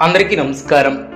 అందరికీ నమస్కారం.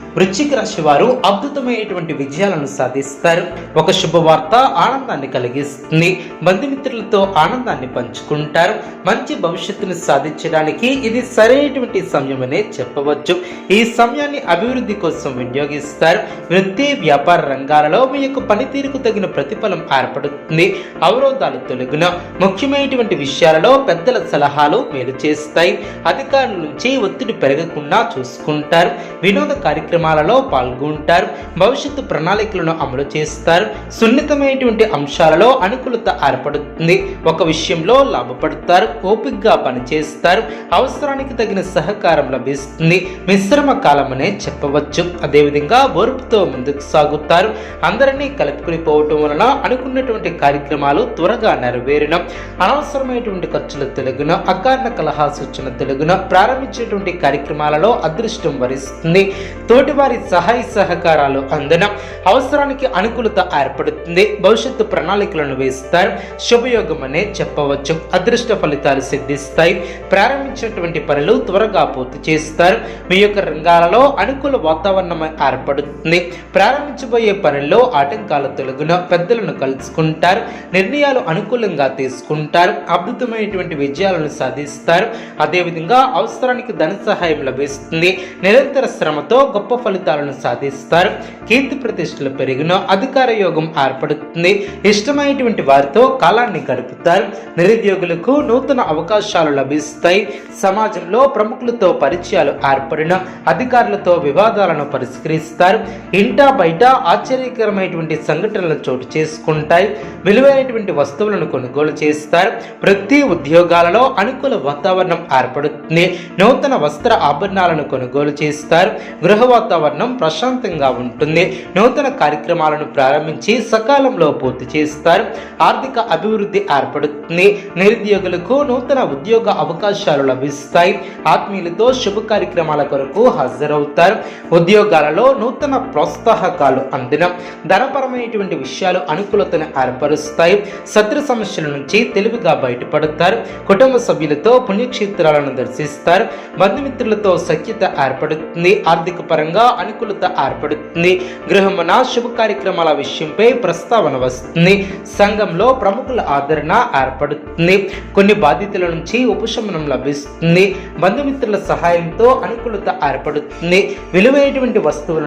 వృశ్చిక రాశి వారు అద్భుతమైనటువంటి విజయాలను సాధిస్తారు. ఒక శుభవార్త ఆనందాన్ని కలిగిస్తుంది. బంధుమిత్రులతో ఆనందాన్ని పంచుకుంటారు. మంచి భవిష్యత్తును సాధించడానికి ఇది సరైనటువంటి సమయమనే చెప్పవచ్చు. ఈ సమయాన్ని అభివృద్ధి కోసం వినియోగిస్తారు. వృత్తి వ్యాపార రంగాలలో మీ యొక్క పనితీరుకు తగిన ప్రతిఫలం ఏర్పడుతుంది. అవరోధాలు తొలగిన ముఖ్యమైనటువంటి విషయాలలో పెద్దల సలహాలు మేలు చేస్తాయి. అధికారుల నుంచి ఒత్తిడి పెరగకుండా చూసుకుంటారు. వినోద కార్యక్రమం కార్యక్రమాలలో పాల్గొంటారు. భవిష్యత్తు ప్రణాళికలను అమలు చేస్తారు. సున్నితమైనటువంటి అంశాలలో అనుకూలత ఏర్పడుతుంది. ఒక విషయంలో లాభపడతారు. ఓపికగా పనిచేస్తారు. అవసరానికి తగిన సహకారం లభిస్తుంది. మిశ్రమ కాలమనే చెప్పవచ్చు. అదేవిధంగా ఓర్పుతో ముందుకు సాగుతారు. అందరినీ కలుపుకుని పోవటం వలన అనుకున్నటువంటి కార్యక్రమాలు త్వరగా నెరవేరడం అనవసరమైనటువంటి ఖర్చుల తెలుగున అకారణ కలహా సూచన తెలుగున. ప్రారంభించేటువంటి కార్యక్రమాలలో అదృష్టం వరిస్తుంది. తోటి వారి సహాయ సహకారాలు అందడం అవసరానికి అనుకూలత ఏర్పడుతుంది. భవిష్యత్తు ప్రణాళికలను వేస్తారు. శుభయోగం అనే చెప్పవచ్చు. అదృష్ట ఫలితాలు సిద్ధిస్తాయి. ప్రారంభించినటువంటి పనులు త్వరగా పూర్తి చేస్తారు. మీ యొక్క రంగాలలో అనుకూల వాతావరణం ఏర్పడుతుంది. ప్రారంభించబోయే పనుల్లో ఆటంకాలు తొలగున పెద్దలను కలుసుకుంటారు. నిర్ణయాలు అనుకూలంగా తీసుకుంటారు. అద్భుతమైనటువంటి విజయాలను సాధిస్తారు. అదేవిధంగా అవసరానికి ధన సహాయం లభిస్తుంది. నిరంతర శ్రమతో గొప్ప ఫలితాలను సాధిస్తారు. కీర్తి ప్రతిష్టలు పెరిగిన అధికార యోగం ఏర్పడుతుంది. ఇష్టమైనటువంటి వారితో కాలాన్ని గడుపుతారు. నిరుద్యోగులకు నూతన అవకాశాలు లభిస్తాయి. సమాజంలో ప్రముఖులతో పరిచయాలు ఏర్పడిన అధికారులతో వివాదాలను పరిష్కరిస్తారు. ఇంటా బయట ఆశ్చర్యకరమైనటువంటి సంఘటనలు చోటు చేసుకుంటాయి. విలువైనటువంటి వస్తువులను కొనుగోలు చేస్తారు. ప్రతి ఉద్యోగాలలో అనుకూల వాతావరణం ఏర్పడుతుంది. నూతన వస్త్ర ఆభరణాలను కొనుగోలు చేస్తారు. గృహ వాతావరణం ప్రశాంతంగా ఉంటుంది. నూతన కార్యక్రమాలను ప్రారంభించి సకాలంలో పూర్తి చేస్తారు. ఆర్థిక అభివృద్ధి ఏర్పడుతుంది. నిరుద్యోగులకు నూతన ఉద్యోగ అవకాశాలు లభిస్తాయి. ఆత్మీయులతో శుభ కార్యక్రమాల కొరకు హాజరవుతారు. ఉద్యోగాలలో నూతన ప్రోత్సాహకాలు అందినం ధనపరమైనటువంటి విషయాలు అనుకూలతను ఏర్పరుస్తాయి. శత్రు సమస్యల నుంచి తెలివిగా బయటపడతారు. కుటుంబ సభ్యులతో పుణ్యక్షేత్రాలను దర్శిస్తారు. బంధుమిత్రులతో సఖ్యత ఏర్పడుతుంది. ఆర్థిక పరంగా అనుకూలత ఏర్పడుతుంది. గృహమున శుభ కార్యక్రమాల విషయంపై ప్రస్తావన వస్తుంది. సంఘంలో ప్రముఖుల ఆదరణ ఏర్పడుతుంది. కొన్ని బాధ్యతల నుంచి ఉపశమనం లభిస్తుంది. బంధుమిత్రుల సహాయంతో అనుకూలత ఏర్పడుతుంది. విలువైనటువంటి వస్తువులు